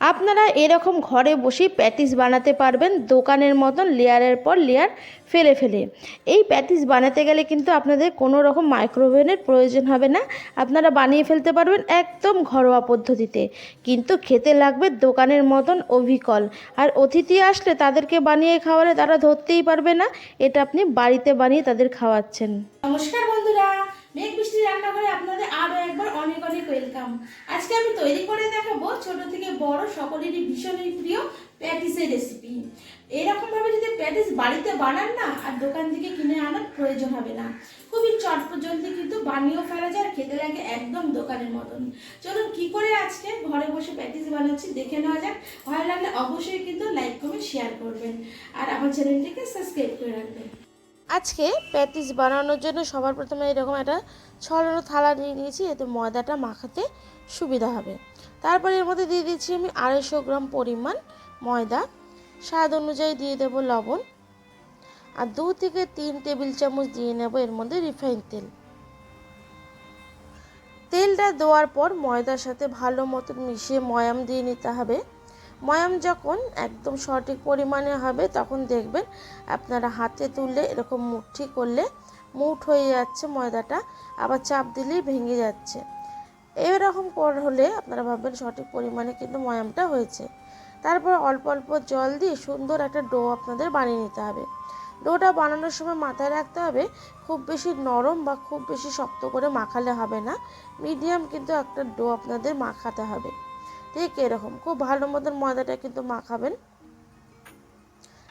আপনারা এরকম ঘরে বসেই প্যাটিস বানাতে পারবেন, দোকানের মতন লেয়ারের পর লেয়ার ফেলে ফেলে। এই প্যাটিস বানাতে গেলে কিন্তু আপনাদের কোনো রকম মাইক্রোওভেনের প্রয়োজন হবে না। আপনারা বানিয়ে ফেলতে পারবেন একদম ঘরোয়া পদ্ধতিতে। কিন্তু খেতে লাগবে দোকানের মতন অভিকল। আর অতিথি আসলে তাদেরকে বানিয়ে খাওয়ালে তারা ধরতেই পারবে না। এটা আপনি বাড়িতে বানিয়ে তাদের খাওয়াচ্ছেন। নমস্কার বন্ধুরা মেঘ বৃষ্টি রান্নাঘরে আপনাদের আরও একবার অনেক ওয়েলকাম আজকে আমি তৈরি করে দেখাবো ছোট থেকে বড় সকলেরই ভীষণই প্রিয় প্যাটিসের রেসিপি এরকম ভাবে যদি প্যাটিস বাড়িতে বানান না, আর দোকান থেকে কিনে আনার প্রয়োজন হবে না। খুবই চটপট জলদি কিন্তু বানিয়েও ফেলা যায়, আর খেতে লাগে একদম দোকানের মতন। চলুন কি করে আজকে ঘরে বসে প্যাটিস বানাচ্ছি দেখে নেওয়া যাক। ভালো লাগলে অবশ্যই কিন্তু লাইক কমেন্ট শেয়ার করবেন। আর আমার চ্যানেলটিকে সাবস্ক্রাইব করে রাখবেন। আজকে প্যাটিস বানানোর জন্য সবার প্রথমে এরকম একটা ছড়ানো থালা নিয়ে নিয়েছি, এতে ময়দাটা মাখাতে সুবিধা হবে। তারপরে এর মধ্যে দিয়ে দিচ্ছি আমি আড়াইশো গ্রাম পরিমাণ ময়দা। স্বাদ অনুযায়ী দিয়ে দেব লবণ। আর দু থেকে তিন টেবিল চামচ দিয়ে নেব এর মধ্যে রিফাইন তেল। তেলটা দেওয়ার পর ময়দার সাথে ভালো মতন মিশিয়ে ময়াম দিয়ে নিতে হবে। ময়াম যখন একদম সঠিক পরিমাণে হবে, তখন দেখবেন আপনারা হাতে তুললে এরকম মুঠি করলে মুঠ হয়ে যাচ্ছে ময়দাটা, আবার চাপ দিলেই ভেঙে যাচ্ছে। এরকম কর হলে আপনারা ভাববেন সঠিক পরিমাণে কিন্তু ময়ামটা হয়েছে। তারপর অল্প অল্প জল দিয়ে সুন্দর একটা ডো আপনাদের বানিয়ে নিতে হবে। ডোটা বানানোর সময় মাথায় রাখতে হবে, খুব বেশি নরম বা খুব বেশি শক্ত করে মাখালে হবে না। মিডিয়াম কিন্তু একটা ডো আপনাদের মাখাতে হবে। ঠিক এরকম। খুব ভালো মতন ময়দাটা কিন্তু মাখাবেন।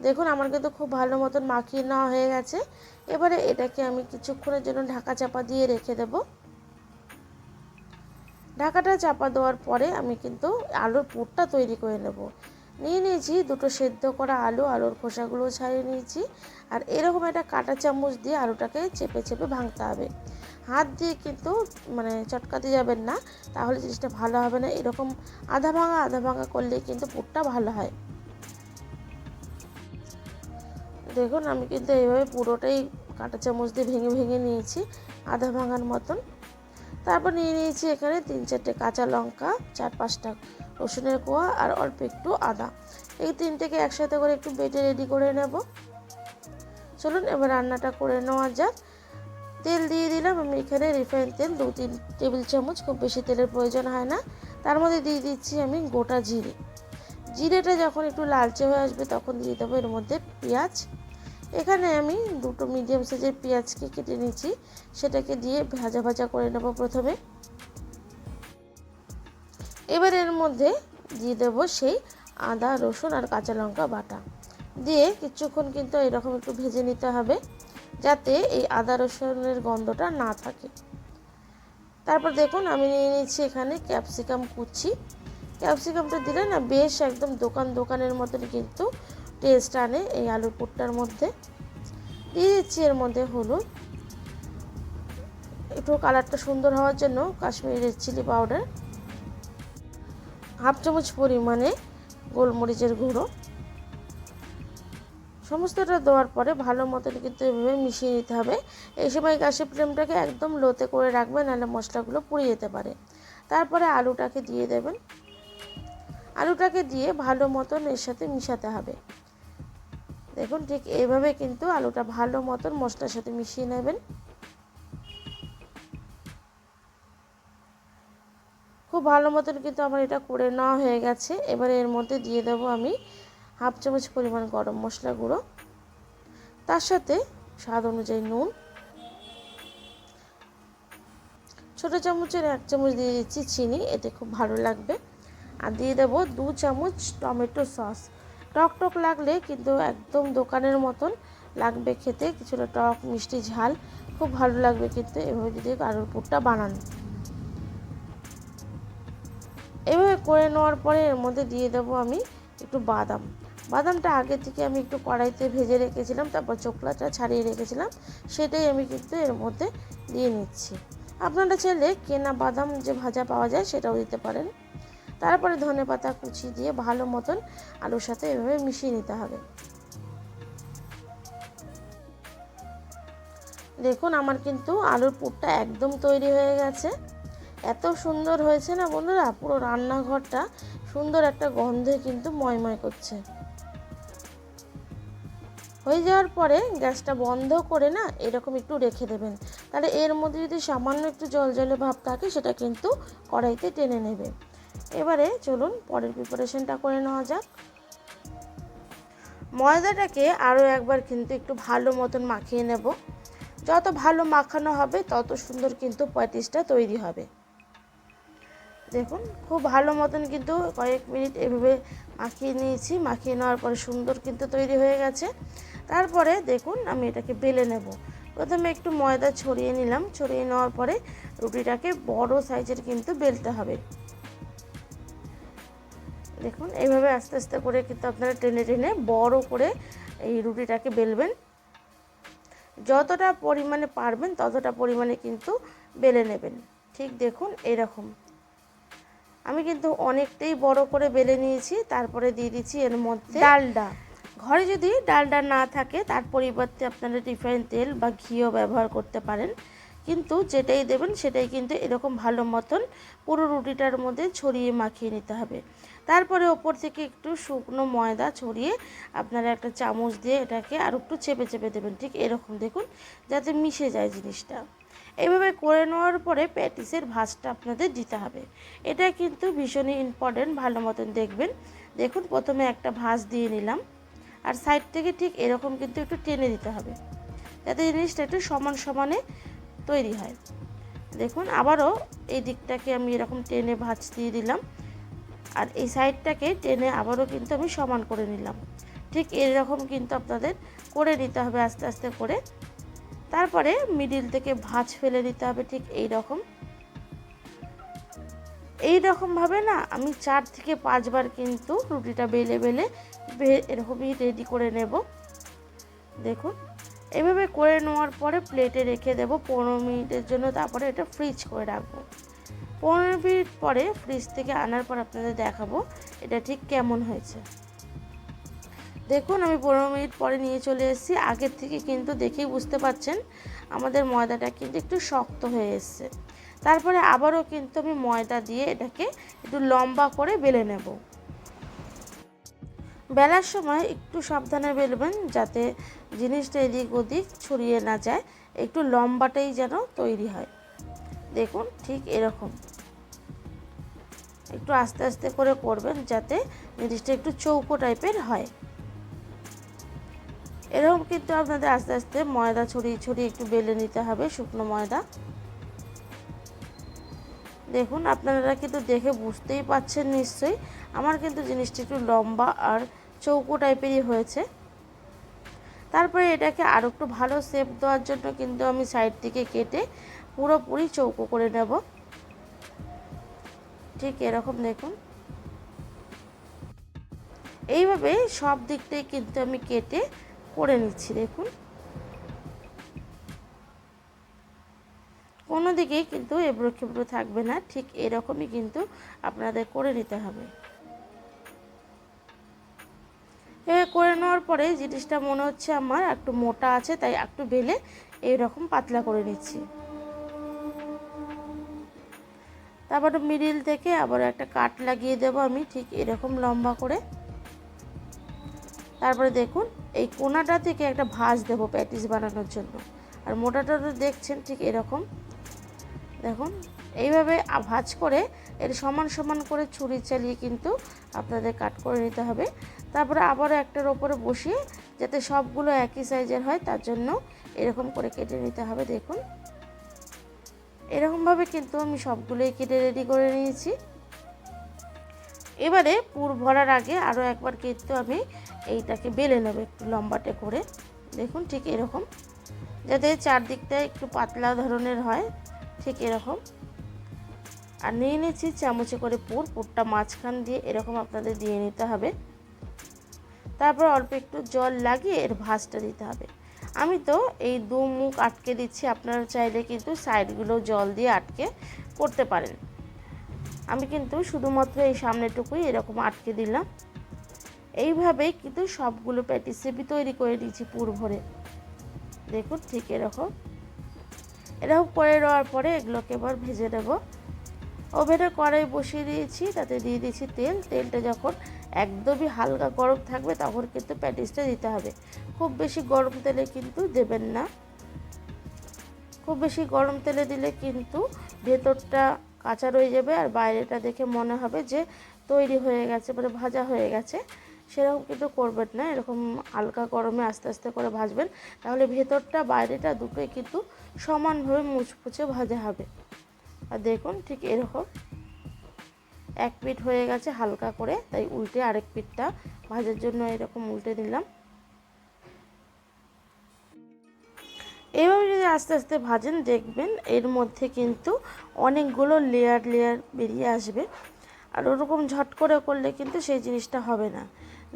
দেখুন, আমার কিন্তু খুব ভালো মতন মাখিয়ে নেওয়া হয়ে গেছে। এবারে এটাকে আমি কিছুক্ষণের জন্য ঢাকা চাপা দিয়ে রেখে দেব। ঢাকাটা চাপা দেওয়ার পরে আমি কিন্তু আলুর পুরটা তৈরি করে নেব। নিয়ে নিয়েছি দুটো সেদ্ধ করা আলু, আলুর খোসাগুলো ছাড়িয়ে নিয়েছি। আর এরকম একটা কাঁটা চামচ দিয়ে আলুটাকে চেপে চেপে ভাঙতে হবে। হাত দিয়ে কিন্তু মানে চটকাতে যাবেন না, তাহলে জিনিসটা ভালো হবে না। এরকম আধা ভাঙা আধা ভাঙা করলে কিন্তু পুরটা ভালো হয়। দেখুন, আমি কিন্তু এইভাবে পুরোটাই কাঁটা চামচ দিয়ে ভেঙে ভেঙে নিয়েছি, আধা ভাঙার মতন। তারপর নিয়ে নিয়েছি এখানে তিন চারটে কাঁচা লঙ্কা, চার পাঁচটা রসুনের কোয়া আর অল্প একটু আদা। এই তিনটেকে একসাথে করে একটু বেটে রেডি করে নেব। চলুন, এবার রান্নাটা করে নেওয়া যাক। তেল দিয়ে দিলাম, আমি এখানে রিফাইন তেল, দু, তিন টেবিল চামচ, খুব বেশি তেলের প্রয়োজন হয় না। তার মধ্যে দিয়ে দিচ্ছি আমি গোটা জিরে। জিরেটা যখন একটু লালচে হয়ে আসবে, তখন দিয়ে দেবো এর মধ্যে পেঁয়াজ। এখানে আমি দুটো মিডিয়াম সাইজের পেঁয়াজকে কেটে নিচ্ছি। সেটাকে দিয়ে ভাজা ভাজা করে নেব প্রথমে। এবার এর মধ্যে দিয়ে দেব সেই আদা, রসুন আর কাঁচা লঙ্কা বাটা। দিয়ে কিছুক্ষণ কিন্তু এরকম একটু ভেজে নিতে হবে। যাতে এই আদা রসুনের গন্ধটা না থাকে। তারপর দেখুন, আমি নিয়ে নিচ্ছি এখানে ক্যাপসিকাম কুচি। ক্যাপসিকামটা দিলে না বেশ একদম দোকান দোকানের মতন কিন্তু টেস্ট আনে এই আলুর পুরটার মধ্যে। দিয়ে দিচ্ছি এর মধ্যে হলুদ। একটু কালারটা সুন্দর হওয়ার জন্য Kashmiri red chilli powder. Half চামচ পরিমাণে গোলমরিচের গুঁড়ো। সমস্তটা দেওয়ার পরে ভালো মতন কিন্তু এভাবে মিশিয়ে নিতে হবে। এই সময় গ্যাসের ফ্লেমটাকে একদম লোতে করে রাখবেন নাহলে মশলাগুলো পুড়ে যেতে পারে। তারপরে আলুটাকে দিয়ে দেবেন। আলুটাকে দিয়ে ভালো মতন এর সাথে মিশাতে হবে। দেখুন ঠিক এইভাবে কিন্তু আলুটা ভালো মতন মশলার সাথে মিশিয়ে নেবেন। খুব ভালো মতন কিন্তু আমার এটা করে নেওয়া হয়ে গেছে। এবার এর মধ্যে দিয়ে দেবো আমি হাফ চামচ পরিমাণ গরম মশলা গুঁড়ো। তার সাথে স্বাদ অনুযায়ী নুন। ছোটো চামচের এক চামচ দিয়ে দিচ্ছি চিনি, এতে খুব ভালো লাগবে। আর দিয়ে দেবো দু চামচ টমেটো সস। টক টক লাগলে কিন্তু একদম দোকানের মতন লাগবে খেতে, কিছুটা টক, মিষ্টি ঝাল, খুব ভালো লাগবে কিন্তু এভাবে যদি আলুর পুরটা বানান। এভাবে করে নেওয়ার পরে এর মধ্যে দিয়ে দেবো আমি একটু বাদাম। বাদামটা আগে থেকে আমি একটু কড়াইতে ভেজে রেখেছিলাম, তারপর চোখলাটা ছাড়িয়ে রেখেছিলাম, সেটাই আমি কিন্তু এর মধ্যে দিয়ে নিচ্ছি। আপনারা চাইলে কেনা বাদাম যে ভাজা পাওয়া যায় সেটাও দিতে পারেন। তারপরে ধনে পাতা কুচি দিয়ে ভালো মতন আলুর সাথে এভাবে মিশিয়ে নিতে হবে। দেখুন, আমার কিন্তু আলুর পুরটা একদম তৈরি হয়ে গেছে। এত সুন্দর হয়েছে না বন্ধুরা? পুরো রান্নাঘরটা সুন্দর একটা গন্ধে কিন্তু ময়ময় করছে। হয়ে যাওয়ার পরে গ্যাসটা বন্ধ করে না এরকম একটু রেখে দেবেন। তাহলে এর মধ্যে যদি সামান্য একটু জল জলে ভাব থাকে, সেটা কিন্তু কড়াইতে টেনে নেবে। এবারে চলুন পরের প্রিপারেশনটা করে নেওয়া যাক। ময়দাটাকে আরও একবার কিন্তু একটু ভালো মতন মাখিয়ে নেব। যত ভালো মাখানো হবে, তত সুন্দর কিন্তু প্যাটিসটা তৈরি হবে। দেখুন, খুব ভালো মতন কিন্তু কয়েক মিনিট এভাবে মাখিয়ে নিয়েছি। মাখিয়ে নেওয়ার পরে সুন্দর কিন্তু তৈরি হয়ে গেছে। তারপরে দেখুন আমি এটাকে বেলে নেব। প্রথমে একটু ময়দা ছড়িয়ে নিলাম। ছড়িয়ে নেওয়ার পরে রুটিটাকে বড় সাইজের কিন্তু বেলতে হবে। দেখুন, এইভাবে আস্তে আস্তে করে কিন্তু আপনারা টেনে টেনে বড় করে এই রুটিটাকে বেলবেন। যতটা পরিমাণে পারবেন ততটা পরিমাণে কিন্তু বেলে নেবেন। ঠিক দেখুন, এরকম। আমি কিন্তু অনেকটাই বড় করে বেলে নিয়েছি। তারপরে দিয়ে দিচ্ছি এর মধ্যে ডালডা। ঘরে যদি ডালডা না থাকে, তার পরিবর্তে আপনারা রিফাইন তেল বা ঘিও ব্যবহার করতে পারেন। কিন্তু যেটাই দেবেন, সেটাই কিন্তু এরকম ভালো মতন পুরো রুটিটার মধ্যে ছড়িয়ে মাখিয়ে নিতে হবে। তারপরে ওপর থেকে একটু শুকনো ময়দা ছড়িয়ে আপনারা একটা চামচ দিয়ে এটাকে আর একটু চেপে চেপে দেবেন। ঠিক এরকম দেখুন, যাতে মিশে যায় জিনিসটা। এইভাবে করে নেওয়ার পরে প্যাটিসের ভাজটা আপনাদের দিতে হবে। এটা কিন্তু ভীষণই ইম্পর্টেন্ট ভালো মতন দেখবেন। দেখুন, প্রথমে একটা ভাজ দিয়ে নিলাম। আর সাইড থেকে ঠিক এরকম কিন্তু একটু টেনে দিতে হবে। যাতে জিনিসটা একটু সমান সমানে তৈরি হয়। দেখুন, আবারও এই দিকটাকে আমি এরকম টেনে ভাঁজ দিয়ে দিলাম। আর এই সাইডটাকে টেনে আবারও কিন্তু আমি সমান করে নিলাম। ঠিক এরকম কিন্তু আপনাদের করে নিতে হবে আস্তে আস্তে করে। তারপরে মিডিল থেকে ভাঁজ ফেলে দিতে হবে ঠিক এই রকম এই রকমভাবে না আমি চার থেকে পাঁচবার কিন্তু রুটিটা বেলে বেলে এরকমই রেডি করে নেব। দেখুন, এভাবে করে নেওয়ার পরে প্লেটে রেখে দেবো পনেরো মিনিটের জন্য। তারপরে এটা ফ্রিজ করে রাখব। পনেরো মিনিট পরে ফ্রিজ থেকে আনার পর আপনাদের দেখাবো এটা ঠিক কেমন হয়েছে। দেখুন, আমি পনেরো মিনিট পরে নিয়ে চলে এসেছি। আগের থেকে কিন্তু দেখেই বুঝতে পারছেন, আমাদের ময়দাটা কিন্তু একটু শক্ত হয়ে এসছে। তারপরে আবারও কিন্তু আমি ময়দা দিয়ে এটাকে একটু লম্বা করে বেলে নেব। বেলার সময় একটু সাবধানে বেলবেন যাতে জিনিসটা এদিক ওদিক ছড়িয়ে না যায়। একটু লম্বাটাই যেন তৈরি হয়। দেখুন, ঠিক এরকম। একটু আস্তে আস্তে করে করবেন যাতে জিনিসটা একটু চৌকো টাইপের হয়। এরকম কিন্তু আপনাদের আস্তে আস্তে ময়দা ছড়িয়ে ছড়িয়ে একটু বেলে নিতে হবে, শুকনো ময়দা। দেখুন, আপনারা কিন্তু দেখে বুঝতেই পাচ্ছেন নিশ্চয়ই। আমার কিন্তু জিনিসটা একটু লম্বা আর চৌকো টাইপেরই হয়েছে। তারপরে এটাকে আরও একটু ভালো শেপ দেওয়ার জন্য কিন্তু আমি সাইড থেকে কেটে পুরোপুরি চৌকো করে নেব। ঠিক এরকম দেখুন। এইভাবে সব দিকটাই কিন্তু আমি কেটে করে নিচ্ছি, দেখুন। কোনো দিকেই কিন্তু এবড়ো খেবড়ো থাকবে না, ঠিক এরকমই কিন্তু আপনাদের করে নিতে হবে। করে নেওয়ার পরে জিনিসটা মনে হচ্ছে আমার একটু মোটা আছে, তাই একটু বেলে এইরকম পাতলা করে নিচ্ছি। তারপর মিডিল থেকে আবার একটা কাট লাগিয়ে দেবো আমি, ঠিক এরকম লম্বা করে। তারপরে দেখুন, এই কোনাটা থেকে একটা ভাঁজ দেবো প্যাটিস বানানোর জন্য। আর মোটাটা তো দেখছেন ঠিক এরকম। দেখুন, এইভাবে ভাঁজ করে এর সমান সমান করে ছুরি চালিয়ে কিন্তু আপনাদের কাট করে নিতে হবে। তারপরে আবারও একটার ওপরে বসিয়ে যাতে সবগুলো একই সাইজের হয়, তার জন্য এরকম করে কেটে নিতে হবে, দেখুন। এরকমভাবে কিন্তু আমি সবগুলোই কেটে রেডি করে নিয়েছি। এবারে পুর ভরার আগে আরও একবার কিন্তু আমি এইটাকে বেলে নেব একটু লম্বাটে করে। দেখুন ঠিক এরকম। যাতে চারদিকটা একটু পাতলা ধরনের হয়, ঠিক এরকম। আর নিয়ে নিচ্ছি চামচে করে পুর, পুরটা মাঝখান দিয়ে এরকম আপনাদের দিয়ে নিতে হবে। তারপর অল্প একটু জল লাগিয়ে এর ভাঁজটা দিতে হবে। আমি তো এই দু মুখ আটকে দিচ্ছি, আপনারা চাইলে কিন্তু সাইডগুলো জল দিয়ে আটকে করতে পারেন। আমি কিন্তু শুধুমাত্র এই সামনেটুকুই এরকম আটকে দিলাম। এইভাবেই কিন্তু সবগুলো প্যাটিসেপি তৈরি করে দিয়েছি পুর ভরে। দেখুন ঠিক এরকম। এরকম করে নেওয়ার পরে এগুলোকে এবার ভেজে নেব। ওভেনে কড়াই বসিয়ে দিয়েছি, তাতে দিয়ে দিয়েছি তেল। তেলটা যখন একদমই হালকা গরম থাকবে, তখন কিন্তু প্যাটিসটা দিতে হবে। খুব বেশি গরম তেলে কিন্তু দেবেন না। খুব বেশি গরম তেলে দিলে কিন্তু ভেতরটা কাঁচা রয়ে যাবে আর বাইরেটা দেখে মনে হবে যে তৈরি হয়ে গেছে মানে ভাজা হয়ে গেছে। সেরকম কিন্তু করবেন না, এরকম হালকা গরমে আস্তে আস্তে করে ভাজবেন। তাহলে ভেতরটা, বাইরেটা দুটোই কিন্তু সমানভাবে মুচমুচে ভাজা হবে। আর দেখুন ঠিক এরকম এক পিঠ হয়ে গেছে হালকা করে, তাই উল্টে আরেক পিঠটা ভাজার জন্য এরকম উল্টে দিলাম। এইভাবে যদি আস্তে আস্তে ভাজেন, দেখবেন এর মধ্যে কিন্তু অনেকগুলো লেয়ার লেয়ার বেরিয়ে আসবে। আর ওরকম ঝট করে করলে কিন্তু সেই জিনিসটা হবে না।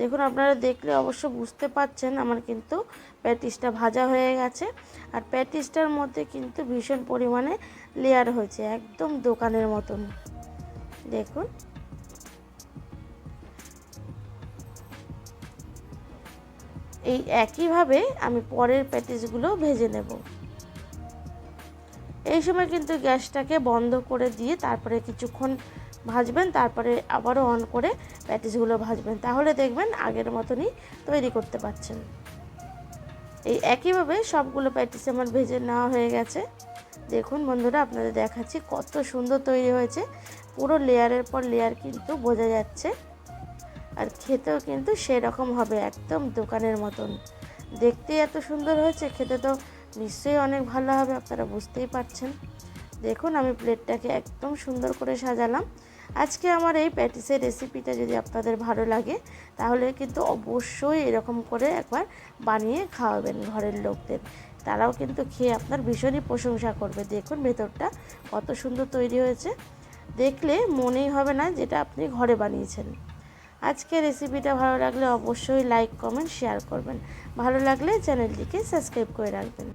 দেখুন, আপনারা দেখলে অবশ্য বুঝতে পাচ্ছেন আমার কিন্তু প্যাটিসটা ভাজা হয়ে গেছে। আর প্যাটিসটার মধ্যে কিন্তু ভীষণ পরিমাণে লেয়ার হয়েছে, একদম দোকানের মতন। দেখুন। এই একইভাবে আমি পরের প্যাটিসগুলো ভেজে নেব। এই সময় কিন্তু গ্যাসটাকে বন্ধ করে দিয়ে তারপরে কিছুক্ষণ ভাজবেন, তারপরে আবারও অন করে প্যাটিসগুলো ভাজবেন। তাহলে দেখবেন আগের মতনই তৈরি করতে পারছেন। এই একইভাবে সবগুলো প্যাটিস আমার ভেজে নেওয়া হয়ে গেছে। দেখুন বন্ধুরা, আপনাদের দেখাচ্ছি কত সুন্দর তৈরি হয়েছে। পুরো লেয়ারের পর লেয়ার কিন্তু বোঝা যাচ্ছে। আর খেতেও কিন্তু সেরকম হবে, একদম দোকানের মতন। দেখতে এত সুন্দর হয়েছে, খেতে তো নিশ্চয়ই অনেক ভালো হবে, আপনারা বুঝতেই পারছেন। দেখুন, আমি প্লেটটাকে একদম সুন্দর করে সাজালাম। আজকে আমার এই প্যাটিসের রেসিপিটা যদি আপনাদের ভালো লাগে, তাহলে কিন্তু অবশ্যই এরকম করে একবার বানিয়ে খাওয়াবেন ঘরের লোকদের। তারাও কিন্তু খেয়ে আপনার ভীষণই প্রশংসা করবে। দেখুন ভেতরটা কত সুন্দর তৈরি হয়েছে। দেখলে মনেই হবে না যেটা আপনি ঘরে বানিয়েছেন। আজকে রেসিপিটা ভালো লাগলে অবশ্যই লাইক কমেন্ট শেয়ার করবেন। ভালো লাগলে চ্যানেলটিকে সাবস্ক্রাইব করে রাখবেন।